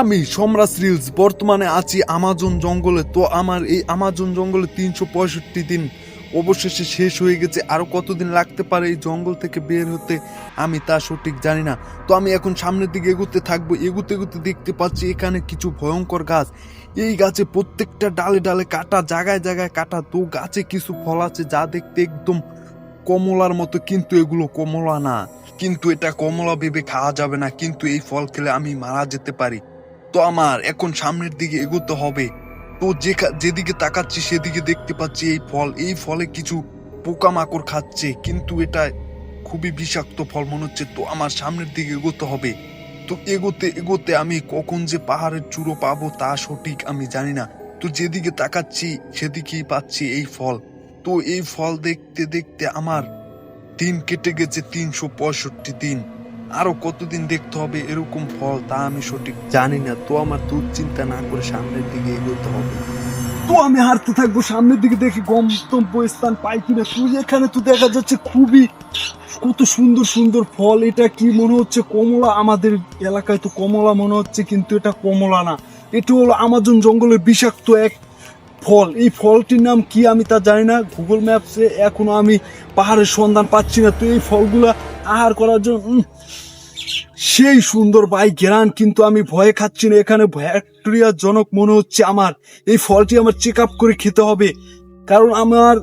আমি সম্রাট রিলস বর্তমানে আছি আমাজন জঙ্গলে। তো আমার এই আমাজন জঙ্গলে তিনশো পঁয়ষট্টি দিন অবশেষে শেষ হয়ে গেছে। আরও কতদিন লাগতে পারে এই জঙ্গল থেকে বের হতে? আমি তা সঠিক জানি না। তো আমি এখন সামনের দিকে এগুতে থাকব। এগুতে এগুতে দেখতে পাচ্ছি এখানে কিছু ভয়ঙ্কর গাছ। এই গাছে প্রত্যেকটা ডালে ডালে কাটা, জায়গায় জায়গায় কাটা তো গাছে কিছু ফল আছে যা দেখতে একদম কমলার মতো। কিন্তু এগুলো কমলা না। কিন্তু এটা কমলা ভেবে খাওয়া যাবে না। কিন্তু এই ফল খেলে আমি মারা যেতে পারি। তো আমার, এখন সামনের দিকে এগোতে হবে। তো যে যেদিকে তাকাচ্ছি সেদিকে দেখতে পাচ্ছি এই ফল। এই ফলে কিছু পোকামাকড় খাচ্ছে, কিন্তু এটা খুবই বিষাক্ত ফল মনে হচ্ছে। তো আমার সামনের দিকে এগোতে হবে। তো এগোতে এগোতে আমি কখন যে পাহাড়ের চূড়ো পাবো তা সঠিক আমি জানি না। তো যেদিকে তাকাচ্ছি সেদিকেই পাচ্ছি এই ফল। তো এই ফল দেখতে দেখতে আমার দিন কেটে গেছে তিনশো পঁয়ষট্টি দিন। আরও কতদিন দেখতে হবে এরকম ফল, তা আমি সঠিক জানি না। তো আমার দুশ্চিন্তা না করে সামনের দিকে এগোতে হবে। তো আমি হাঁটতে থাকব, সামনের দিকে দেখি গন্তব্য স্থান পাই কিনা। তুই এখানে তো দেখা যাচ্ছে খুবই কত সুন্দর সুন্দর ফল। এটা কি মনে হচ্ছে কমলা? আমাদের এলাকায় তো কমলা মনে হচ্ছে, কিন্তু এটা কমলা না। এটা হলো আমাজন জঙ্গলের বিষাক্ত এক ফল। এই ফলটির নাম কি আমি তা জানি না। গুগল ম্যাপসে এখনও আমি পাহাড়ের সন্ধান পাচ্ছি না। তো এই ফলগুলা আহার করার জন্য সেই সুন্দর বাই ঘেরান কিন্তু আমি ভয়ে খাচ্ছি না। এখানে ব্যাকটেরিয়া জনক মনে হচ্ছে আমার। এই ফলটি আমার চেক আপ করে খেতে হবে। কারণ আমার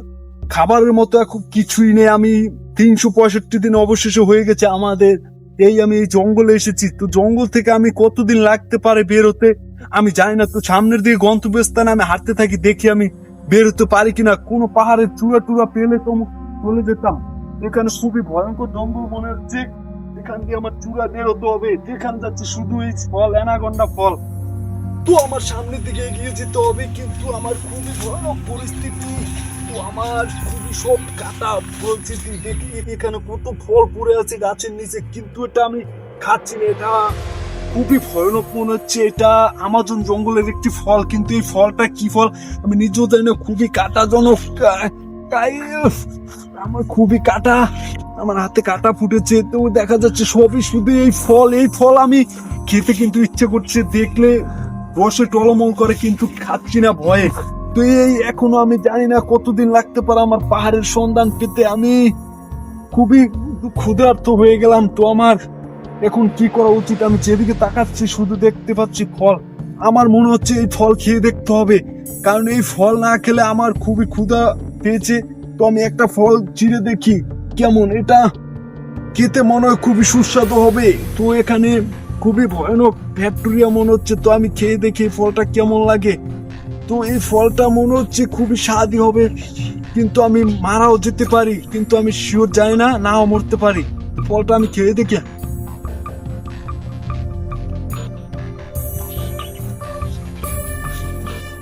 খাবারের মতো এখন কিছুই নেই। আমি তিনশো পঁয়ষট্টি দিন অবশেষে হয়ে গেছে আমাদের। এই আমি এই জঙ্গলে এসেছি। তো জঙ্গল থেকে আমি কতদিন লাগতে পারে বেরোতে? আমি জানি না। তো সামনের দিকে গন্তব্যস্থানে আমি হাঁটতে থাকি, দেখি আমি বেরোতে পারি কিনা। কোনো পাহাড়ের চূড়া টুড়া পেলে তো চলে যেতাম। এখানে খুবই ভয়ঙ্কর জঙ্গল মনে হচ্ছে এখান দিয়ে আমার চূড়া বেরোতে হবে, যেখান যাচ্ছে শুধু এই ফল অ্যানাগন্ডা ফল। তো আমার সামনের দিকে এগিয়ে যেতে হবে, কিন্তু আমার খুবই ভয়ানক পরিস্থিতি। তো আমার খুবই সব কাটা পরিস্থিতি দেখি এখানে কত ফল পড়ে আছে গাছের নিচে, কিন্তু এটা আমি খাচ্ছি না, এটা খুবই ভয়ানক মনে হচ্ছে, এটা আমাজন জঙ্গলের একটি ফল, কিন্তু এই ফলটা কি ফল? আমি নিজেও জানি না, খুবই কাটাজনক আমার খুবই কাটা, আমার হাতে কাটা ফুটেছে, তো দেখা যাচ্ছে সবই শুধু এই ফল এই ফল আমি খেতে কিন্তু ইচ্ছে করছে, দেখলে রসে টলমল করে কিন্তু খাচ্ছি না ভয়ে। তো এই এখনও আমি জানি না কতদিন লাগতে পারে আমার পাহাড়ের সন্ধান পেতে। আমি খুবই ক্ষুধার্ত হয়ে গেলাম। তো আমার এখন কি করা উচিত? আমি যেদিকে তাকাচ্ছি শুধু দেখতে পাচ্ছি ফল। আমার মনে হচ্ছে এই ফল খেয়ে দেখতে হবে। কারণ এই ফল না খেলে আমার খুবই ক্ষুধা পেয়েছে। তো আমি একটা ফল চিড়ে দেখি। কেমন এটা? খেতে মনে হয় খুবই সুস্বাদু হবে। তো এখানে খুবই ভয়ানক ব্যাকটেরিয়া মনে হচ্ছে। তো আমি খেয়ে দেখি ফলটা কেমন লাগে। তো এই ফলটা মনে হচ্ছে খুবই স্বাদই হবে। কিন্তু আমি মারাও যেতে পারি। কিন্তু আমি শিওর জানি না, নাও মরতে পারি। ফলটা আমি খেয়ে দেখি।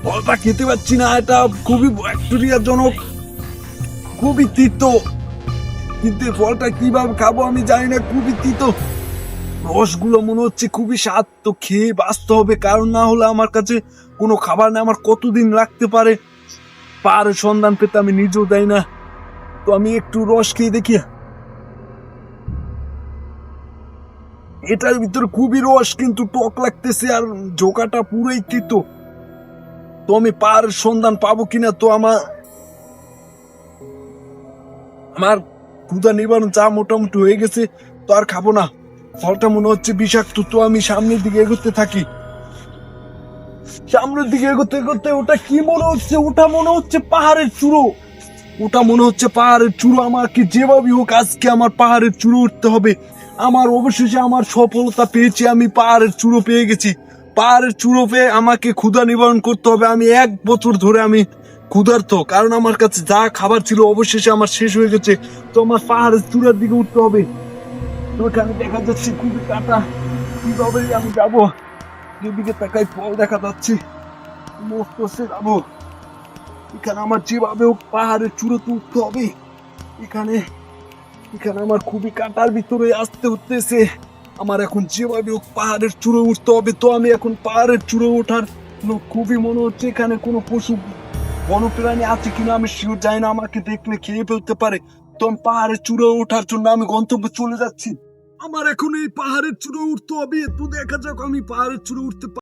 ফলটা খেতে পাচ্ছি না, এটা খুবই ব্যাকটেরিয়া জনক। খুবই তিত। কিন্তু ফলটা কীভাবে খাব আমি জানি না, খুবই তিত। রসগুলো মনে হচ্ছে খুবই স্বাদ, তো খেয়ে বাঁচতে হবে। কারণ না হলে আমার কাছে কোনো খাবার না আমার কতদিন লাগতে পারে? পাহাড়ের সন্ধান পেতে আমি নিজেও দেয় না। তো আমি একটু রস খেয়ে দেখি। এটার ভিতরে খুবই রস, কিন্তু টক লাগতেছে আর জোকাটা পুরোই তিত। তো আমি পাহাড়ের সন্ধান পাবো কিনা, তো আমার আমার ক্ষুদা নিবারণ চা মোটামুটি হয়ে গেছে, তো আর খাব না। ফলটা মনে হচ্ছে বিষাক্ত, তো আমি সামনের দিকে এগোতে থাকি। সামনের দিকে এগোতে এগোতে ওটা কি মনে হচ্ছে? ওটা মনে হচ্ছে পাহাড়ের চূড়ো। ওটা মনে হচ্ছে পাহাড়ের চূড়ো। আমাকে যেভাবে হোক আজকে আমার পাহাড়ের চূড়ো উঠতে হবে। আমার অবশেষে আমার সফলতা পেয়েছি, আমি পাহাড়ের চূড়ো পেয়ে গেছি। পাহাড়ের চূড়ো পেয়ে আমাকে ক্ষুধা নিবারণ করতে হবে। আমি এক বছর ধরে আমি ক্ষুধার্ত, কারণ আমার কাছে যা খাবার ছিল অবশেষে আমার শেষ হয়ে গেছে। তো আমার পাহাড়ের চূড়ার দিকে উঠতে হবে। তো এখানে দেখা যাচ্ছে, খুবই কাটা। কীভাবে আমি যাব? যেদিকে তাকাই, ফল দেখা যাচ্ছে। মস্ত সে যাব। এখানে আমার যেভাবে হোক পাহাড়ের চূড়োতে উঠতে হবে। এখানে এখানে আমার খুবই কাটার ভিতরে আসতে হতেছে। আমার এখন যেভাবে হোক পাহাড়ের চূড়ে উঠতে হবে। তো আমি এখন পাহাড়ের চূড়ে ওঠার খুবই মনে হচ্ছে। এখানে কোনো পশু বনপ্রাণী আছে কিনা আমি শিওর যাই না, আমাকে দেখলে খেয়ে ফেলতে পারে। তো পাহাড়ে চূড়ো ওঠার জন্য আমি গন্তব্য চলে যাচ্ছি। আমার এখন এই পাহাড়ের চূড়ে উঠতে হবে তো দেখা যাক আমি পাহাড়ের চূড়ে উঠতে